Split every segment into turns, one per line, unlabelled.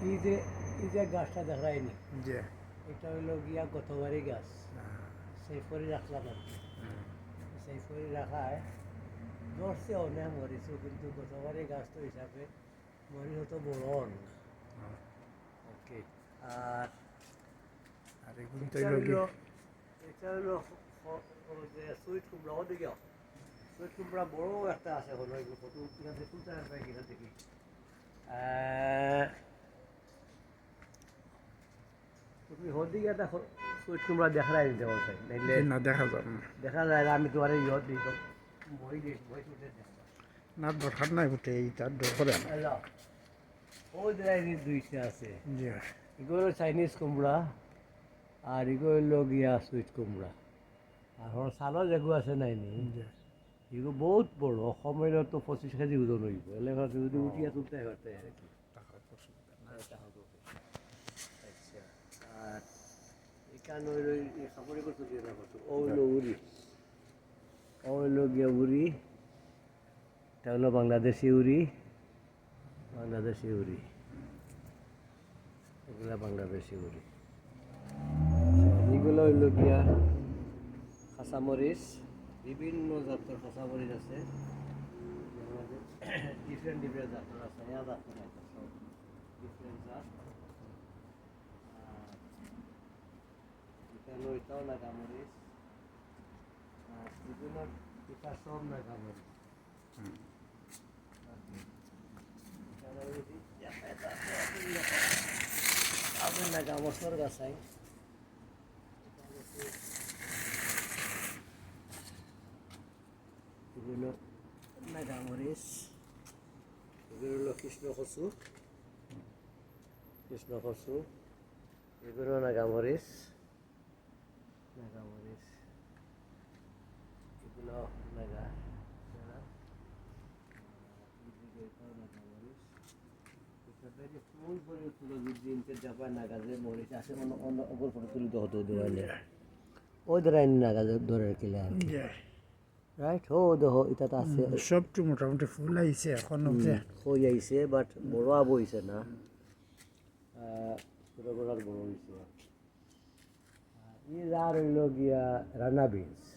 এই যে এই যে গাছটা দেখায়নি
জি
এটা হইল গিয়া গতবারই গাছ। সেই রাখলাম আর কি। রাখায় ধরছে অনেক মরিচও কিন্তু গতবারই গাছ তো হিসাবে মরিচ হতো বড় ওকে আর
আর
এটা
হইল
যে সুইট কুমড়া ও দিকে সুইট কুমড়া বড় একটা আছে হলো এগুলো কত কিনা দেখি তুলতে আসবে কিনা দেখি। সুইট কুমড়া নিতে বলছে নাইলে
না দেখা যাবে না।
দেখা যায় না, আমি তোমার ইহত দিই তো মই দিই মই
না দরকার নাই উঠে এই তার দরকার না
হ্যালো ওই জায়গায় দুইটা আছে।
জি
এগুলো চাইনিজ কুমড়া আর এগুলো গিয়া সুইট কুমড়া আর সালৰ যেগু আছে নাই নি?
জি
এগুলো বহুত বড় অসমের তো পঁচিশ কেজি ওজন হইব এলাকাতে যদি উঠিয়া তুলতে আর কি আচ্ছা আর হইল এই খাপড়ে করতে দিয়ে না করতো। ও হইল উড়ি ও হইল গিয়া উড়ি এটা হলো বাংলাদেশি উড়ি বাংলাদেশি উড়ি এগুলা বাংলাদেশি উড়ি এগুলো হইল গিয়া কাঁচামরিচ। বিভিন্ন জাতের কাঁচামরিচ আছে। ডিফারেন্ট ডিফারেন্ট জাতের আছে। এয়া জাতের আছে। ডিফারেন্ট জাত। এখানে ওইটাও নাগামরিচ আর বিভিন্ন এটা সব নাগামরিচ আপনি নাগামসর গাছাই এগুলো নাগামরিচ এগুলো কৃষ্ণ কচু কৃষ্ণ কচু এগুলো নাগামরিচ এগুলো নাগা নাগা। এদিকে এটাও নাগামরিচ এটাতে যে ফুল ভরে তুলো দিনকে যাবা নাগা যে মরিচ আছে অন্য অন্য অপর ফটো তুলে তো হতো দেওয়ালে ওই ধরে নাগা ধরে কিলে রাইট হো দেখো এটা আছে
সবটু মোটামুটি ফুল আইছে এখন
হয়ে আইছে বাট বড় আব হইছে না বড় হইছে ই যা। রইল গিয়া রানা বিনস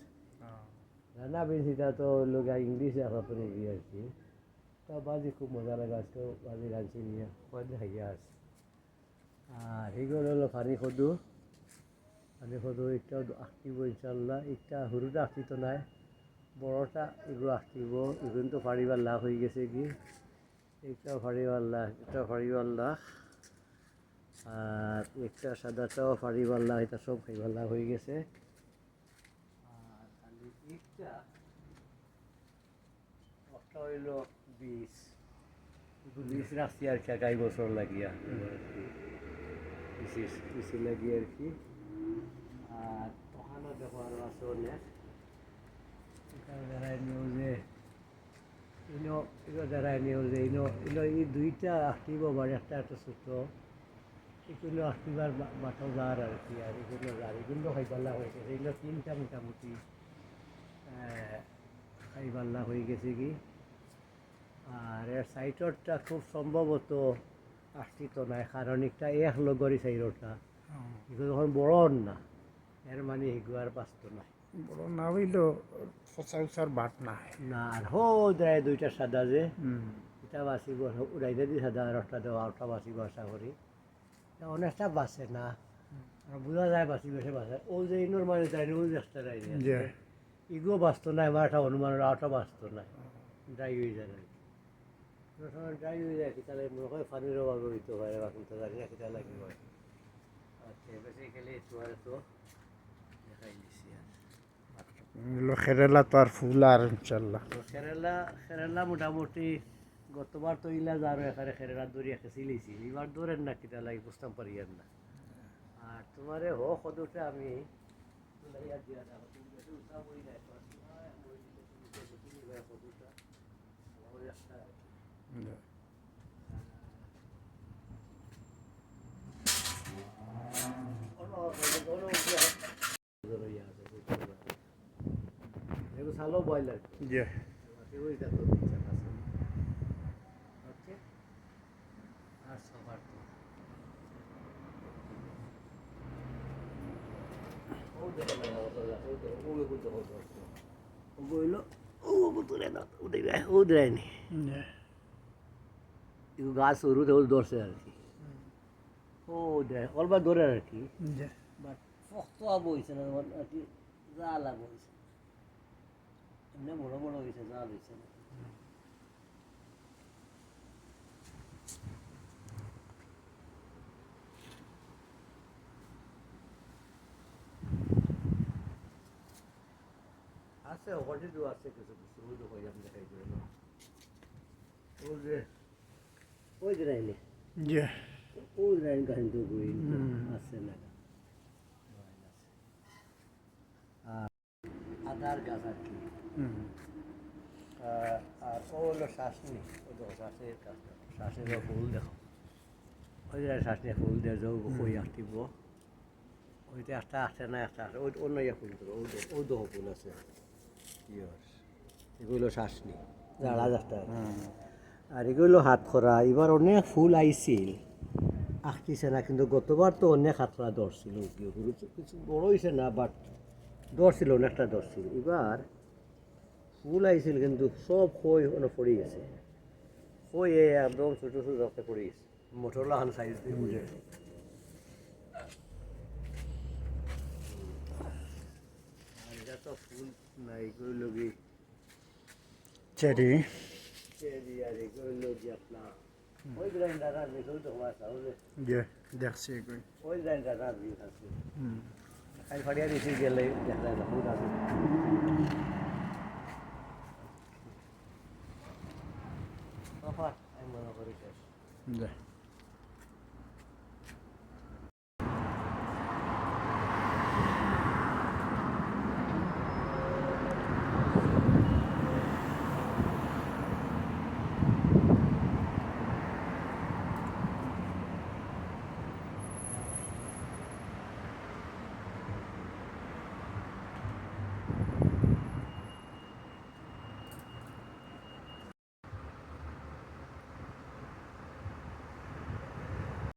রানা বিনস এটা তো গিয়া ইংলিশে আপনার আর কি তো বাজি খুব মজা লাগে আজকেও বাজি রাঁধছি নিয়ে কয়দিন খাইয়া আছে আর এগুলো হলো পানি সদু পানি সদু এটাও আঁকিব ইনশাল্লাহ সৰুটা আঁকি তো নাই, বড়টা এগুলো আসতিব এগুলো তো ফাড়িবার লাভ হয়ে গেছে কি। একটা ফাড়িবার লাভ, একটা ফাড়িবার লাভ। আর একটা সাদাটাও ফাড়িবার লাভ, এটা সব খাইবার লাভ হয়ে গেছে। একটা একটা হইল এগুলো আর কি আর কি। আর ওখানে আরও আছে অনেক। দাঁড়ায় নিউজে ইনো ইনো দাঁড়ায় নিউজে ইনো ইনো এই দুইটা আঁকিব পারে একটা একটা ছোট এগুলো আঁকিবার বাটো যার আর কি, আর এগুলো যার এগুলো খাইবাল্লা হয়ে গেছে। এগুলো তিনটা মোটামুটি। আহ, খাইবাল্লা হয়ে গেছে কি? আর এর সাইটরটা খুব সম্ভবত আসতিত নাই কারণ একটা এক লগরি সাইডরটা এগুলো যখন বড় না এর মানে এগুলো আর বাঁচত না।
বড় না হইলেও সচরাচর বাট নাই
না আর হো দেয় দুইটা সাদা যে। এটা বাঁচিব উড়াইতে দি সাদা আর একটা দেওয়া আরটা বাঁচিব আশা করি। অনেকটা বাঁচে না। আর বোঝা যায় বাঁচি বেশি বাঁচে ও যে ইনোর মানে তাই ও যে একটা রাই
জি
ইগো বাঁচত নাই আমার একটা অনুমান আরটা বাঁচত নাই ড্রাই হয়ে যায় আর কি সময় ড্রাই হয়ে যায় কি তাহলে মনে হয় পানির অভাব হইতে পারে বা কিন্তু জানি না কিটা লাগিব আচ্ছা তোমার তো দেখাই দিছি আর
খেরেলা তো আর ফুল আর ইনশাল্লাহ
মোটামুটি গতবার তো ইলা যারও এখানে কেরালা দৌড়ি একটা সিলেছিল এবার দৌড়েন না কিটা লাগে বুঝতাম পারি আর না আর তোমারে হো সদুতে আমি তুলাইয়া দিয়া দাও তুমি বেশি উঠাবই নাই তো আর মই দিলে তুমি যে তুমি ভাই সদুটা আমার একটা
জি।
এগুলো সালো বয়লার
জি
ওই দেখো নিচে আছে ওকে আর সবার তো বুদ্ধ হতো ও বইল ও বুতুরে না উদয় ও দেয়নি
যে
এগুলো গাছ সরু তো ধরছে আর কি ও দেয় অল্প ধরে আর কি
যে
বাট শক্ত আবো হয়েছে না তোমার আর কি জাল আবো হয়েছে এমনি বড় বড় হয়েছে জাল হয়েছে না আছে হোটেলও আছে কিছু কিছু। ওই তো হয়ে যাবে দেখাই ওই যে ওই যে রাইলে
যে
ওই লাইন কাহিনী তো বই আছে না। আধার গাছ আর কি।
হুম
আর ও হলো শাসনি। দেখো শ্বাসের কাজ শ্বাসের ফুল দেখো। ওই যে শ্বাসের ফুল দিয়ে যাও ওই আসতিব। ওইটা একটা আসে না একটা আসে। ওই অন্য ইয়ে ফুল দেবো ও ফুল আছে। ইয়াস এগুলো শ্বাসনি জাড়া আর এগুলো হাত খরা এবার অনেক ফুল আইছিল। আসতেছে না কিন্তু গতবার তো অনেক হাত খরা ধরছিল কিছু বড় হয়েছে না বাট ধরছিল অনেকটা ধরছিল এবার ফুল আইছিল কিন্তু সব খই ওনে পড়ে গেছে। খই এ একদম ছোটো ছোটো পড়ে গেছে। মোটরলা হান সাইজ দিয়ে বুঝে আর এটা তো ফুল নাই এগুলো লগি
চেরি
এগুলো ওই গ্রাইন্ডার আর
দেখছি এগুলো
ওই গ্রাইন্ডার আর থাকছে
হুম
খাই ফাড়িয়া দিছি গেলে দেখা যায় বাবা আমি মনে করি শেষ
যে